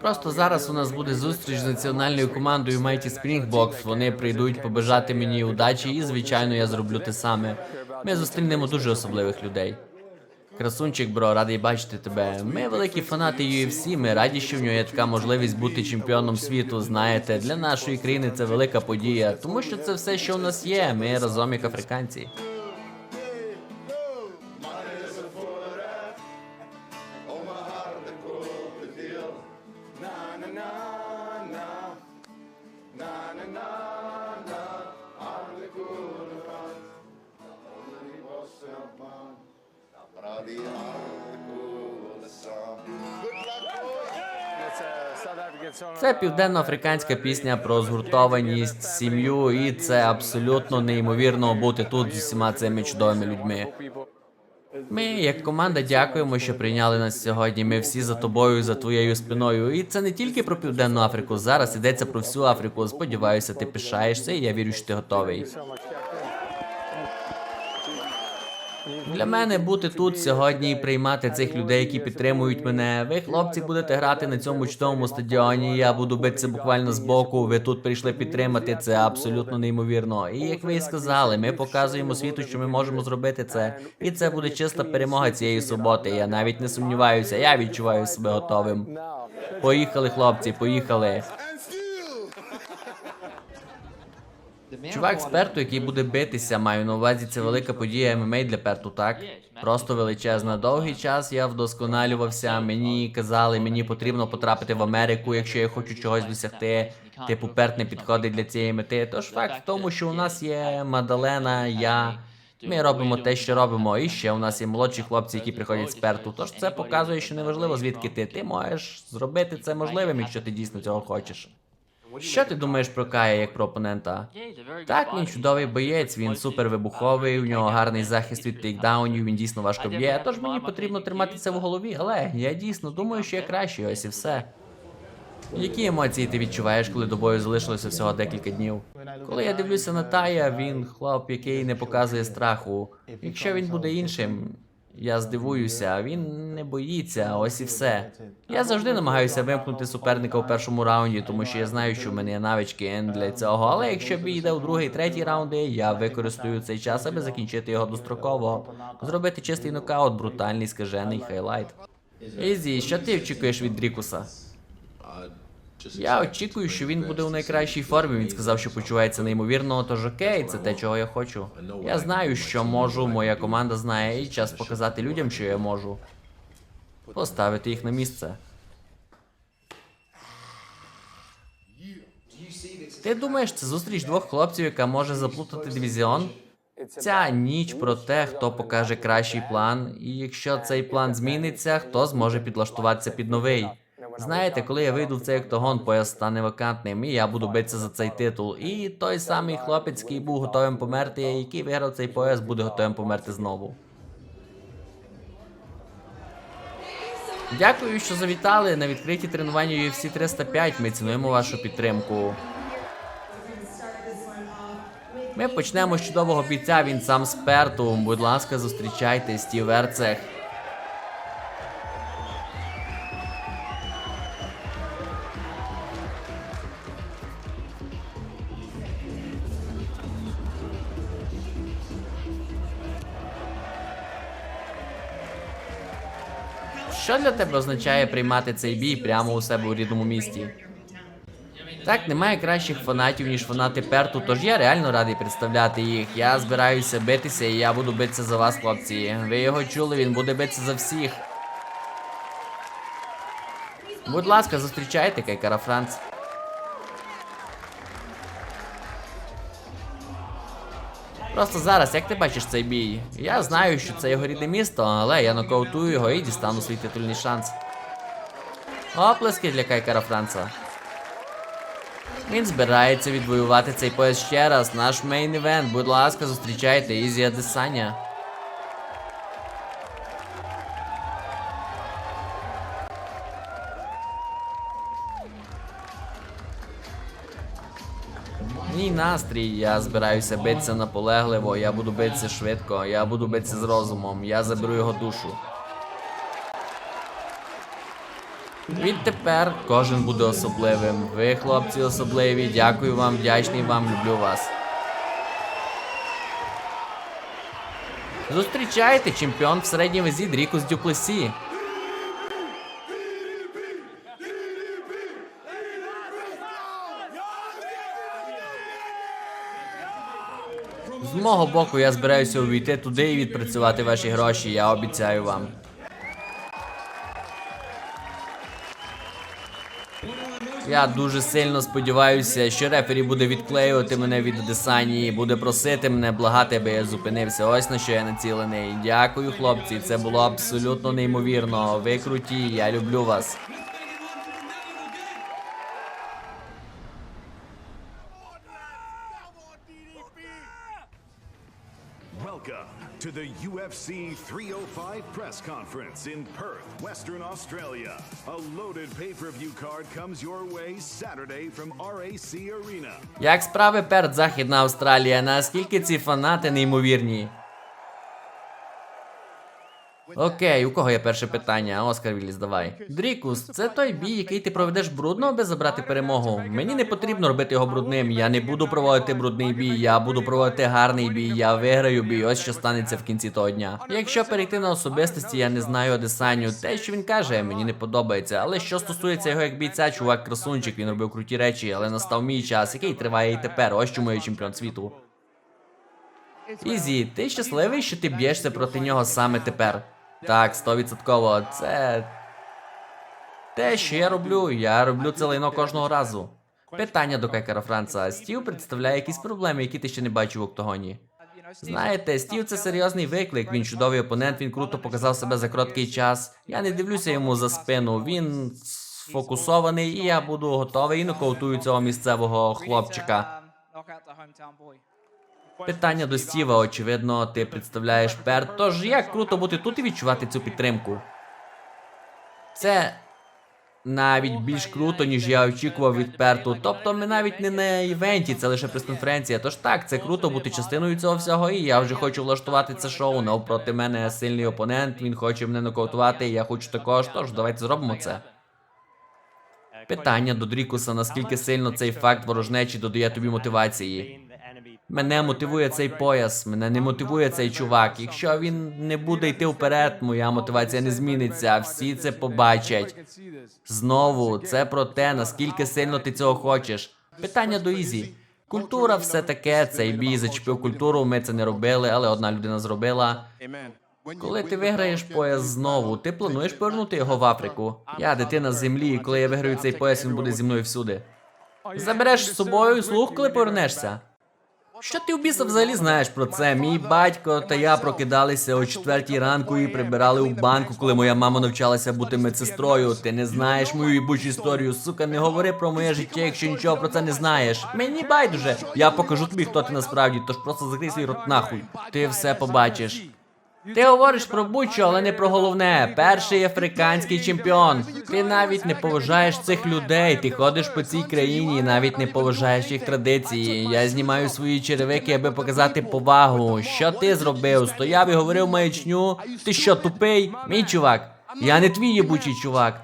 Просто зараз у нас буде зустріч з національною командою Mighty Springboks. Вони прийдуть побажати мені удачі, і звичайно я зроблю те саме. Ми зустрінемо дуже особливих людей. Красунчик, бро, радий бачити тебе. Ми великі фанати UFC, Ми раді, що в нього є така можливість бути чемпіоном світу. Знаєте, для нашої країни це велика подія, тому що це все, що у нас є. Ми разом як африканці. Це південноафриканська пісня про згуртованість, сім'ю, і це абсолютно неймовірно бути тут з усіма цими чудовими людьми. Ми, як команда, дякуємо, що прийняли нас сьогодні. Ми всі за тобою, за твоєю спиною. І це не тільки про південну Африку. Зараз йдеться про всю Африку. Сподіваюся, ти пишаєшся, і я вірю, що ти готовий. Для мене бути тут сьогодні і приймати цих людей, які підтримують мене. Ви, хлопці, будете грати на цьому чудовому стадіоні. Я буду битися буквально з боку. Ви тут прийшли підтримати. Це абсолютно неймовірно. І як ви і сказали, ми показуємо світу, що ми можемо зробити це. І це буде чиста перемога цієї суботи. Я навіть не сумніваюся. Я відчуваю себе готовим. Поїхали, хлопці, поїхали. Чувак з Перту, який буде битися, маю на увазі, це велика подія ММА для Перту, так? Просто величезна. Довгий час я вдосконалювався. Мені казали, мені потрібно потрапити в Америку, якщо я хочу чогось досягти. Типу, Перт не підходить для цієї мети. Тож факт в тому, що у нас є Мадалена, я. Ми робимо те, що робимо, і ще у нас є молодші хлопці, які приходять з Перту. Тож це показує, що неважливо звідки ти. Ти можеш зробити це можливим, якщо ти дійсно цього хочеш. Що ти думаєш про Кая як про опонента? Так, він чудовий боєць, він супер вибуховий, у нього гарний захист від тейкдаунів, він дійсно важко б'є. Тож мені потрібно тримати це в голові, але я дійсно думаю, що я кращий, ось і все. Які емоції ти відчуваєш, коли до бою залишилося всього декілька днів? Коли я дивлюся на Тая, він хлоп, який не показує страху. Якщо він буде іншим, я здивуюся, він не боїться, ось і все. Я завжди намагаюся вимкнути суперника у першому раунді, тому що я знаю, що в мене є навички для цього. Але якщо бій йде у другий, третій раунди, я використаю цей час, аби закінчити його достроково. Зробити чистий нокаут, брутальний, скажений хайлайт. Ізі, що ти очікуєш від Дрікуса? Я очікую, що він буде у найкращій формі. Він сказав, що почувається неймовірно, тож окей, це те, чого я хочу. Я знаю, що можу, моя команда знає, і час показати людям, що я можу. Поставити їх на місце. Ти думаєш, це зустріч двох хлопців, яка може заплутати дивізіон? Ця ніч про те, хто покаже кращий план, і якщо цей план зміниться, хто зможе підлаштуватися під новий. Знаєте, коли я вийду в цей октагон, пояс стане вакантним, і я буду битися за цей титул. І той самий хлопець, який був готовим померти, який виграв цей пояс, буде готовим померти знову. Дякую, що завітали на відкриті тренування UFC 305. Ми цінуємо вашу підтримку. Ми почнемо з чудового бійця. Він сам з Перту. Будь ласка, зустрічайте Стів Ерцех. Для тебе означає приймати цей бій прямо у себе у рідному місті? Так, немає кращих фанатів, ніж фанати Перту, тож я реально радий представляти їх. Я збираюся битися і я буду битися за вас, хлопці. Ви його чули, він буде битися за всіх. Будь ласка, зустрічайте Кайкара Франц. Просто зараз, як ти бачиш цей бій? Я знаю, що це його рідне місто, але я нокаутую його і дістану свій титульний шанс. Оплески для Кайкара Франца. Він збирається відвоювати цей пояс ще раз. Наш мейн івент. Будь ласка, зустрічайте Ізі Адесаня. Мій настрій, я збираюся битися наполегливо, я буду битися швидко, я буду битися з розумом, я заберу його душу. Відтепер кожен буде особливим. Ви, хлопці, особливі. Дякую вам, вдячний вам, люблю вас. Зустрічайте чемпіон в середній вазі Дрікус Дюплесі. З мого боку, я збираюся увійти туди і відпрацювати ваші гроші, я обіцяю вам. Я дуже сильно сподіваюся, що рефері буде відклеювати мене від Адесанії, буде просити мене благати, аби я зупинився. Ось на що я націлений. Дякую, хлопці. Це було абсолютно неймовірно. Ви круті, я люблю вас. To the UFC 305 press conference in Perth, Western Australia. A loaded pay per view card comes your way Saturday from RAC Arena. Як справи перед Західна Австралія? Наскільки ці фанати неймовірні? Окей, у кого є перше питання? Оскар Вілліс, давай. Дрікус, це той бій, який ти проведеш брудно, аби забрати перемогу. Мені не потрібно робити його брудним. Я не буду проводити брудний бій, я буду проводити гарний бій, я виграю бій, ось що станеться в кінці того дня. Якщо перейти на особистості, я не знаю Одесаню. Те, що він каже, мені не подобається. Але що стосується його як бійця, чувак красунчик, він робив круті речі, але настав мій час, який триває і тепер. Ось чому я чемпіон світу. Ізі, ти щасливий, що ти б'єшся проти нього саме тепер? Так, стовідсотково. Це. Те, що я роблю, я роблю це лайно кожного разу. Питання до Кайкара Франца. Стів представляє якісь проблеми, які ти ще не бачив в октагоні. Знаєте, Стів це серйозний виклик. Він чудовий опонент, він круто показав себе за короткий час. Я не дивлюся йому за спину. Він сфокусований, і я буду готовий і нокаутую цього місцевого хлопчика. Питання до Стіва, очевидно, ти представляєш Перт, тож як круто бути тут і відчувати цю підтримку. Це навіть більш круто, ніж я очікував від Перту. Тобто ми навіть не на івенті, це лише прес-конференція. Тож так, це круто бути частиною цього всього, і я вже хочу влаштувати це шоу. Навпроти мене сильний опонент, він хоче мене нокаутувати, і я хочу також. Тож давайте зробимо це. Питання до Дрікуса, наскільки сильно цей факт ворожнечі додає тобі мотивації. Мене мотивує цей пояс, мене не мотивує цей чувак. Якщо він не буде йти вперед, моя мотивація не зміниться. Всі це побачать. Знову, це про те, наскільки сильно ти цього хочеш. Питання до Ізі. Культура все таке, цей бій зачепив культуру, ми це не робили, але одна людина зробила. Коли ти виграєш пояс знову, ти плануєш повернути його в Африку. Я дитина з землі, і коли я виграю цей пояс, він буде зі мною всюди. Забереш з собою слух, коли повернешся. Що ти в біса взагалі знаєш про це? Мій батько та я прокидалися о четвертій ранку і прибирали у банку, коли моя мама навчалася бути медсестрою. Ти не знаєш мою їбучу історію. Сука, не говори про моє життя, якщо нічого про це не знаєш. Мені байдуже. Я покажу тобі, хто ти насправді, тож просто закрий свій рот нахуй. Ти все побачиш. Ти говориш про будь-що, але не про головне. Перший африканський чемпіон. Ти навіть не поважаєш цих людей. Ти ходиш по цій країні і навіть не поважаєш їх традиції. Я знімаю свої черевики, аби показати повагу. Що ти зробив? Стояв і говорив маячню. Ти що, тупий? Мій чувак. Я не твій єбучий чувак.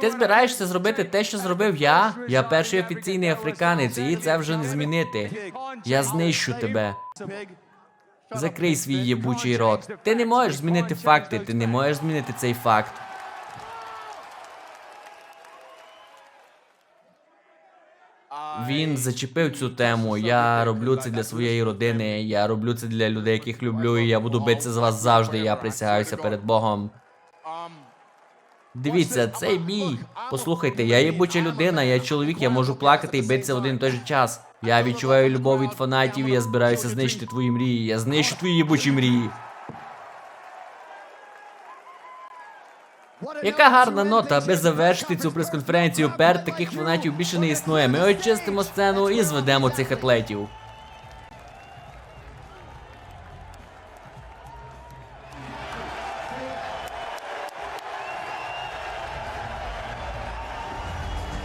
Ти збираєшся зробити те, що зробив я? Я перший офіційний африканець, і це вже не змінити. Я знищу тебе. Закрий свій єбучий рот. Ти не можеш змінити факти, ти не можеш змінити цей факт. Він зачепив цю тему. Я роблю це для своєї родини. Я роблю це для людей, яких люблю, і я буду битися з вас завжди. Я присягаюся перед Богом. Дивіться, цей бій. Послухайте, я єбуча людина, я чоловік, я можу плакати і битися в один і той же час. Я відчуваю любов від фанатів, і я збираюся знищити твої мрії. Я знищу твої єбучі мрії. Яка гарна нота, аби завершити цю прес-конференцію. Пер таких фанатів більше не існує. Ми очистимо сцену і зведемо цих атлетів.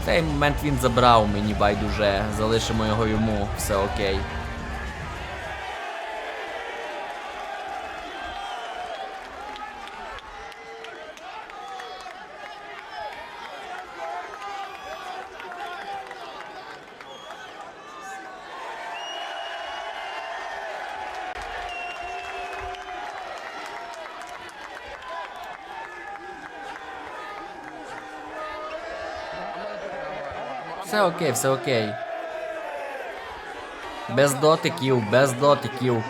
Цей момент він забрав мені байдуже. Залишимо його йому, все окей. Все окей, все окей. Без дотиків, без дотиків.